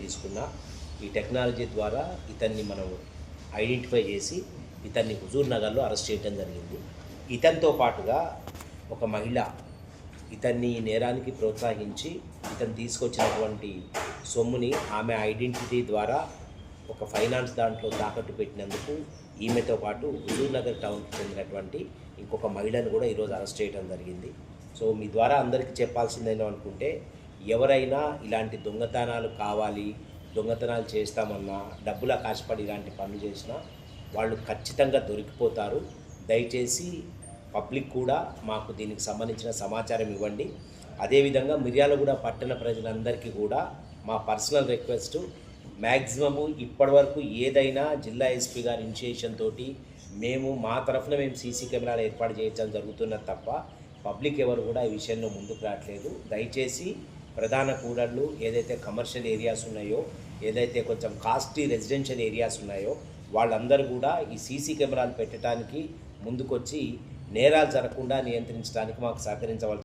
తీసుకున్నా ఈ టెక్నాలజీ ద్వారా ఇతన్ని మనం ఐడెంటిఫై చేసి ఇతన్ని హుజూర్ నగర్లో అరెస్ట్ చేయడం జరిగింది. ఇతనితో పాటుగా ఒక మహిళ ఇతన్ని నేరానికి ప్రోత్సహించి ఇతను తీసుకొచ్చినటువంటి సొమ్ముని ఆమె ఐడెంటిటీ ద్వారా ఒక ఫైనాన్స్ దాంట్లో తాకట్టు పెట్టినందుకు ఈమెతో పాటు హుజూర్ నగర్ టౌన్కి చెందినటువంటి ఇంకొక మహిళను కూడా ఈరోజు అరెస్ట్ చేయడం జరిగింది. సో మీ ద్వారా అందరికీ చెప్పాల్సిందేనో అనుకుంటే ఎవరైనా ఇలాంటి దొంగతనాలు కావాలి దొంగతనాలు చేస్తామన్నా డబ్బుల కాశపడి ఇలాంటి పనులు చేసినా వాళ్ళు ఖచ్చితంగా దొరికిపోతారు. దయచేసి పబ్లిక్ కూడా మాకు దీనికి సంబంధించిన సమాచారం ఇవ్వండి. అదేవిధంగా మిర్యాలగూడ పట్టణ ప్రజలందరికీ కూడా మా పర్సనల్ రిక్వెస్ట్ మ్యాక్సిమము ఇప్పటివరకు ఏదైనా జిల్లా ఎస్పీ గారి ఇనిషియేషన్ తోటి మేము మా తరఫున మేము సీసీ కెమెరాలు ఏర్పాటు చేయించడం జరుగుతున్నది తప్ప పబ్లిక్ ఎవరు కూడా ఈ విషయంలో ముందుకు రావట్లేదు. దయచేసి ప్రధాన కూడళ్ళు ఏదైతే కమర్షియల్ ఏరియాస్ ఉన్నాయో ఏదైతే కొంచెం కాస్ట్లీ రెసిడెన్షియల్ ఏరియాస్ ఉన్నాయో వాళ్ళందరూ కూడా ఈ సీసీ కెమెరాలు పెట్టడానికి ముందుకొచ్చి నేరాలు జరగకుండా నియంత్రించడానికి మాకు సహకరించవలసి